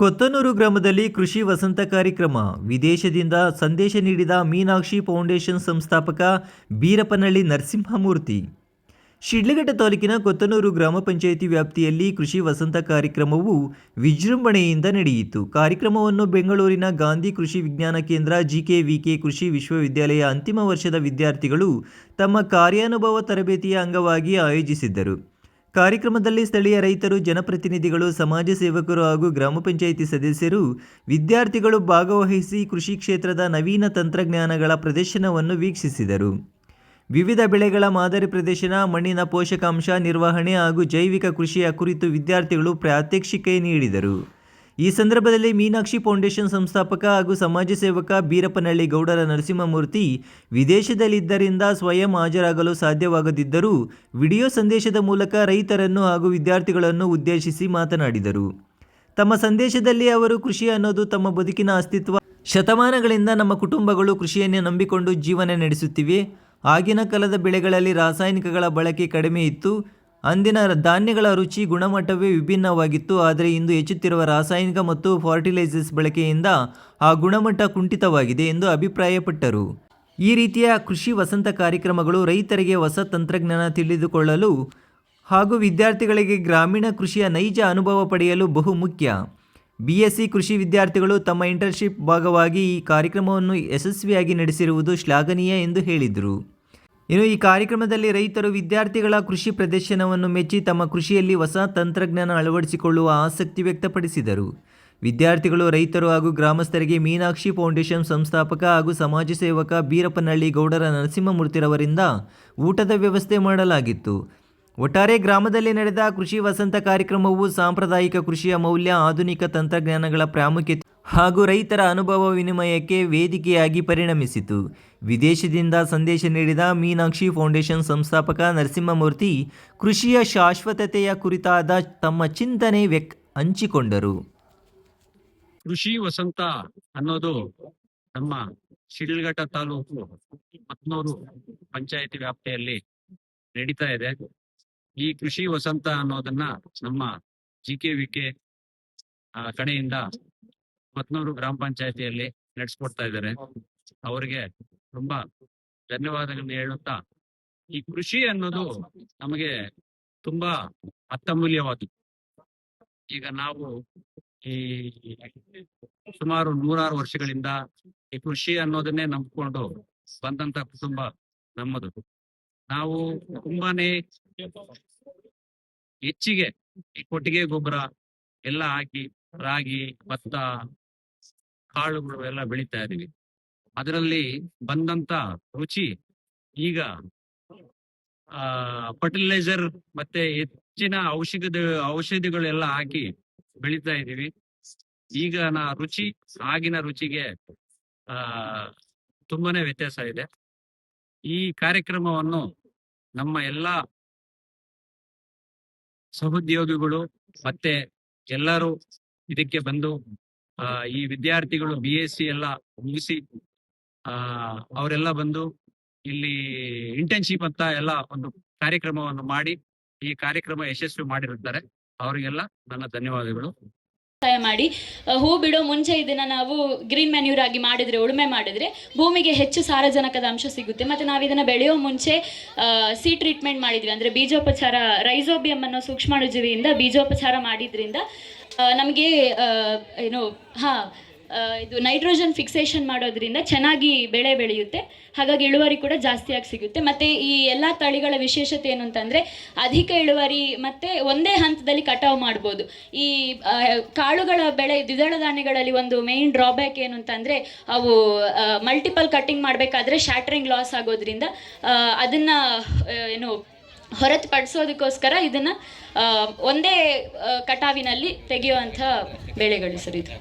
ಕೊತ್ತನೂರು ಗ್ರಾಮದಲ್ಲಿ ಕೃಷಿ ವಸಂತ ಕಾರ್ಯಕ್ರಮ ವಿದೇಶದಿಂದ ಸಂದೇಶ ನೀಡಿದ ಮೀನಾಕ್ಷಿ ಫೌಂಡೇಶನ್ ಸಂಸ್ಥಾಪಕ ಬೀರಪ್ಪನಹಳ್ಳಿ ನರಸಿಂಹಮೂರ್ತಿ. ಶಿಡ್ಲಘಟ್ಟ ತಾಲೂಕಿನ ಕೊತ್ತನೂರು ಗ್ರಾಮ ಪಂಚಾಯಿತಿ ವ್ಯಾಪ್ತಿಯಲ್ಲಿ ಕೃಷಿ ವಸಂತ ಕಾರ್ಯಕ್ರಮವು ವಿಜೃಂಭಣೆಯಿಂದ ನಡೆಯಿತು. ಕಾರ್ಯಕ್ರಮವನ್ನು ಬೆಂಗಳೂರಿನ ಗಾಂಧಿ ಕೃಷಿ ವಿಜ್ಞಾನ ಕೇಂದ್ರ ಜಿಕೆವಿಕೆ ಕೃಷಿ ವಿಶ್ವವಿದ್ಯಾಲಯ ಅಂತಿಮ ವರ್ಷದ ವಿದ್ಯಾರ್ಥಿಗಳು ತಮ್ಮ ಕಾರ್ಯಾನುಭವ ತರಬೇತಿಯ ಅಂಗವಾಗಿ ಆಯೋಜಿಸಿದ್ದರು. ಕಾರ್ಯಕ್ರಮದಲ್ಲಿ ಸ್ಥಳೀಯ ರೈತರು, ಜನಪ್ರತಿನಿಧಿಗಳು, ಸಮಾಜ ಸೇವಕರು ಹಾಗೂ ಗ್ರಾಮ ಪಂಚಾಯಿತಿ ಸದಸ್ಯರು, ವಿದ್ಯಾರ್ಥಿಗಳು ಭಾಗವಹಿಸಿ ಕೃಷಿ ಕ್ಷೇತ್ರದ ನವೀನ ತಂತ್ರಜ್ಞಾನಗಳ ಪ್ರದರ್ಶನವನ್ನು ವೀಕ್ಷಿಸಿದರು. ವಿವಿಧ ಬೆಳೆಗಳ ಮಾದರಿ ಪ್ರದರ್ಶನ, ಮಣ್ಣಿನ ಪೋಷಕಾಂಶ ನಿರ್ವಹಣೆ ಹಾಗೂ ಜೈವಿಕ ಕೃಷಿಯ ಕುರಿತು ವಿದ್ಯಾರ್ಥಿಗಳು ಪ್ರಾತ್ಯಕ್ಷಿಕೆ ನೀಡಿದರು. ಈ ಸಂದರ್ಭದಲ್ಲಿ ಮೀನಾಕ್ಷಿ ಫೌಂಡೇಶನ್ ಸಂಸ್ಥಾಪಕ ಹಾಗೂ ಸಮಾಜ ಸೇವಕ ಬೀರಪ್ಪನಹಳ್ಳಿ ಗೌಡರ ನರಸಿಂಹಮೂರ್ತಿ ವಿದೇಶದಲ್ಲಿದ್ದರಿಂದ ಸ್ವಯಂ ಹಾಜರಾಗಲು ಸಾಧ್ಯವಾಗದಿದ್ದರೂ ವಿಡಿಯೋ ಸಂದೇಶದ ಮೂಲಕ ರೈತರನ್ನು ಹಾಗೂ ವಿದ್ಯಾರ್ಥಿಗಳನ್ನು ಉದ್ದೇಶಿಸಿ ಮಾತನಾಡಿದರು. ತಮ್ಮ ಸಂದೇಶದಲ್ಲಿ ಅವರು ಕೃಷಿ ಅನ್ನೋದು ತಮ್ಮ ಬದುಕಿನ ಅಸ್ತಿತ್ವ. ಶತಮಾನಗಳಿಂದ ನಮ್ಮ ಕುಟುಂಬಗಳು ಕೃಷಿಯನ್ನೇ ನಂಬಿಕೊಂಡು ಜೀವನ ನಡೆಸುತ್ತಿವೆ. ಆಗಿನ ಕಾಲದ ಬೆಳೆಗಳಲ್ಲಿ ರಾಸಾಯನಿಕಗಳ ಬಳಕೆ ಕಡಿಮೆ ಇತ್ತು. ಅಂದಿನ ಧಾನ್ಯಗಳ ರುಚಿ ಗುಣಮಟ್ಟವೇ ವಿಭಿನ್ನವಾಗಿತ್ತು, ಆದರೆ ಇಂದು ಹೆಚ್ಚುತ್ತಿರುವ ರಾಸಾಯನಿಕ ಮತ್ತು ಫರ್ಟಿಲೈಸರ್ಸ್ ಬಳಕೆಯಿಂದ ಆ ಗುಣಮಟ್ಟ ಕುಂಠಿತವಾಗಿದೆ ಎಂದು ಅಭಿಪ್ರಾಯಪಟ್ಟರು. ಈ ರೀತಿಯ ಕೃಷಿ ವಸಂತ ಕಾರ್ಯಕ್ರಮಗಳು ರೈತರಿಗೆ ಹೊಸ ತಂತ್ರಜ್ಞಾನ ತಿಳಿದುಕೊಳ್ಳಲು ಹಾಗೂ ವಿದ್ಯಾರ್ಥಿಗಳಿಗೆ ಗ್ರಾಮೀಣ ಕೃಷಿಯ ನೈಜ ಅನುಭವ ಪಡೆಯಲು ಬಹು ಮುಖ್ಯ. ಬಿ ಎಸ್ ಸಿ ಕೃಷಿ ವಿದ್ಯಾರ್ಥಿಗಳು ತಮ್ಮ ಇಂಟರ್ನ್ಶಿಪ್ ಭಾಗವಾಗಿ ಈ ಕಾರ್ಯಕ್ರಮವನ್ನು ಯಶಸ್ವಿಯಾಗಿ ನಡೆಸಿರುವುದು ಶ್ಲಾಘನೀಯ ಎಂದು ಹೇಳಿದರು. ಇನ್ನು ಈ ಕಾರ್ಯಕ್ರಮದಲ್ಲಿ ರೈತರು ವಿದ್ಯಾರ್ಥಿಗಳ ಕೃಷಿ ಪ್ರದರ್ಶನವನ್ನು ಮೆಚ್ಚಿ ತಮ್ಮ ಕೃಷಿಯಲ್ಲಿ ಹೊಸ ತಂತ್ರಜ್ಞಾನ ಅಳವಡಿಸಿಕೊಳ್ಳುವ ಆಸಕ್ತಿ ವ್ಯಕ್ತಪಡಿಸಿದರು. ವಿದ್ಯಾರ್ಥಿಗಳು, ರೈತರು ಹಾಗೂ ಗ್ರಾಮಸ್ಥರಿಗೆ ಮೀನಾಕ್ಷಿ ಫೌಂಡೇಶನ್ ಸಂಸ್ಥಾಪಕ ಹಾಗೂ ಸಮಾಜ ಸೇವಕ ಬೀರಪ್ಪನಹಳ್ಳಿ ಗೌಡರ ನರಸಿಂಹಮೂರ್ತಿರವರಿಂದ ಊಟದ ವ್ಯವಸ್ಥೆ ಮಾಡಲಾಗಿತ್ತು. ಒಟ್ಟಾರೆ ಗ್ರಾಮದಲ್ಲಿ ನಡೆದ ಕೃಷಿ ವಸಂತ ಕಾರ್ಯಕ್ರಮವು ಸಾಂಪ್ರದಾಯಿಕ ಕೃಷಿಯ ಮೌಲ್ಯ, ಆಧುನಿಕ ತಂತ್ರಜ್ಞಾನಗಳ ಪ್ರಾಮುಖ್ಯತೆ ಹಾಗೂ ರೈತರ ಅನುಭವ ವಿನಿಮಯಕ್ಕೆ ವೇದಿಕೆಯಾಗಿ ಪರಿಣಮಿಸಿತು. ವಿದೇಶದಿಂದ ಸಂದೇಶ ನೀಡಿದ ಮೀನಾಕ್ಷಿ ಫೌಂಡೇಶನ್ ಸಂಸ್ಥಾಪಕ ನರಸಿಂಹಮೂರ್ತಿ ಕೃಷಿಯ ಶಾಶ್ವತತೆಯ ಕುರಿತಾದ ತಮ್ಮ ಚಿಂತನೆ ವ್ಯಕ್ ಹಂಚಿಕೊಂಡರು. ಕೃಷಿ ವಸಂತ ಅನ್ನೋದು ನಮ್ಮ ಶಿಡ್ಲಘಟ್ಟ ತಾಲೂಕು ಮತ್ನೂರು ಪಂಚಾಯತಿ ವ್ಯಾಪ್ತಿಯಲ್ಲಿ ನಡೀತಾ ಇದೆ. ಈ ಕೃಷಿ ವಸಂತ ಅನ್ನೋದನ್ನ ನಮ್ಮ ಜಿ ಕೆ ವಿ ಕೆ ಕಡೆಯಿಂದ ಮತ್ನೂರು ಗ್ರಾಮ ಪಂಚಾಯತಿಯಲ್ಲಿ ನಡೆಸ್ಕೊಡ್ತಾ ಇದ್ದಾರೆ. ಅವರಿಗೆ ತುಂಬಾ ಧನ್ಯವಾದಗಳನ್ನ ಹೇಳುತ್ತಾ, ಈ ಕೃಷಿ ಅನ್ನೋದು ನಮಗೆ ತುಂಬಾ ಅತ್ಯಮೂಲ್ಯವಾದ ಈಗ ನಾವು ಈ ಸುಮಾರು ನೂರಾರು ವರ್ಷಗಳಿಂದ ಈ ಕೃಷಿ ಅನ್ನೋದನ್ನೇ ನಂಬಿಕೊಂಡು ಬಂದಂತ ಕುಟುಂಬ ನಮ್ಮದು. ನಾವು ತುಂಬಾನೇ ಹೆಚ್ಚಿಗೆ ಈ ಕೊಟ್ಟಿಗೆ ಗೊಬ್ಬರ ಎಲ್ಲ ಹಾಕಿ ರಾಗಿ, ಭತ್ತ ಕಾಳುಗಳು ಎಲ್ಲ ಬೆಳಿತಾ ಇದೀವಿ ಅದರಲ್ಲಿ ಬಂದಂತ ರುಚಿ ಈಗ, ಆ ಫರ್ಟಿಲೈಸರ್ ಮತ್ತೆ ಹೆಚ್ಚಿನ ಔಷಧ ಔಷಧಿಗಳೆಲ್ಲ ಹಾಕಿ ಬೆಳಿತಾ ಇದೀವಿ ಈಗ ನಾ ರುಚಿ, ಆಗಿನ ರುಚಿಗೆ, ಆ, ತುಂಬಾನೇ ವ್ಯತ್ಯಾಸ ಇದೆ. ಈ ಕಾರ್ಯಕ್ರಮವನ್ನು ನಮ್ಮ ಎಲ್ಲ ಸಹೋದ್ಯೋಗಿಗಳು ಮತ್ತೆ ಎಲ್ಲರೂ ಇದಕ್ಕೆ ಬಂದು ಈ ವಿದ್ಯಾರ್ಥಿಗಳು ಬಿ ಎಸ್ ಸಿ ಎಲ್ಲ ಮುಗಿಸಿ, ಆ, ಅವರೆಲ್ಲ ಬಂದು ಇಲ್ಲಿ ಇಂಟರ್ನ್ಶಿಪ್ ಅಂತ ಎಲ್ಲ ಒಂದು ಕಾರ್ಯಕ್ರಮವನ್ನು ಮಾಡಿ ಈ ಕಾರ್ಯಕ್ರಮ ಯಶಸ್ವಿ ಮಾಡಿರುತ್ತಾರೆ. ಅವರಿಗೆಲ್ಲ ನನ್ನ ಧನ್ಯವಾದಗಳು. ಸಹಾಯ ಮಾಡಿ ಹೂ ಬಿಡೋ ಮುಂಚೆ ಇದನ್ನ ನಾವು ಗ್ರೀನ್ ಮ್ಯಾನ್ಯೂರ್ ಆಗಿ ಮಾಡಿದ್ರೆ, ಉಳುಮೆ ಮಾಡಿದ್ರೆ ಭೂಮಿಗೆ ಹೆಚ್ಚು ಸಾರಜನಕದ ಅಂಶ ಸಿಗುತ್ತೆ. ಮತ್ತೆ ನಾವು ಇದನ್ನ ಬೆಳೆಯೋ ಮುಂಚೆ ಸಿ ಟ್ರೀಟ್ಮೆಂಟ್ ಮಾಡಿದ್ವಿ. ಅಂದ್ರೆ ಬೀಜೋಪಚಾರ ರೈಸೋಬಿಯಂ ಅನ್ನೋ ಸೂಕ್ಷ್ಮಾಣುಜೀವಿಯಿಂದ ಬೀಜೋಪಚಾರ ಮಾಡಿದ್ರಿಂದ ನಮಗೆ ಏನು, ಹಾ ಇದು ನೈಟ್ರೋಜನ್ ಫಿಕ್ಸೇಷನ್ ಮಾಡೋದ್ರಿಂದ ಚೆನ್ನಾಗಿ ಬೆಳೆ ಬೆಳೆಯುತ್ತೆ. ಹಾಗಾಗಿ ಇಳುವರಿ ಕೂಡ ಜಾಸ್ತಿಯಾಗಿ ಸಿಗುತ್ತೆ. ಮತ್ತು ಈ ಎಲ್ಲ ತಳಿಗಳ ವಿಶೇಷತೆ ಏನು ಅಂತಂದರೆ ಅಧಿಕ ಇಳುವರಿ ಮತ್ತು ಒಂದೇ ಹಂತದಲ್ಲಿ ಕಟಾವು ಮಾಡ್ಬೋದು. ಈ ಕಾಳುಗಳ ಬೆಳೆ, ದ್ವಿದಳ ಧಾನ್ಯಗಳಲ್ಲಿ ಒಂದು ಮೇಯ್ನ್ ಡ್ರಾಬ್ಯಾಕ್ ಏನು ಅಂತಂದರೆ ಅವು ಮಲ್ಟಿಪಲ್ ಕಟ್ಟಿಂಗ್ ಮಾಡಬೇಕಾದ್ರೆ ಶ್ಯಾಟ್ರಿಂಗ್ ಲಾಸ್ ಆಗೋದ್ರಿಂದ ಅದನ್ನು ಏನು, ಹೊರತುಪಡಿಸೋದಕ್ಕೋಸ್ಕರ ಇದನ್ನು ಒಂದೇ ಕಟಾವಿನಲ್ಲಿ ತೆಗೆಯುವಂಥ ಬೆಳೆಗಳು ಸರ್ ಇದು.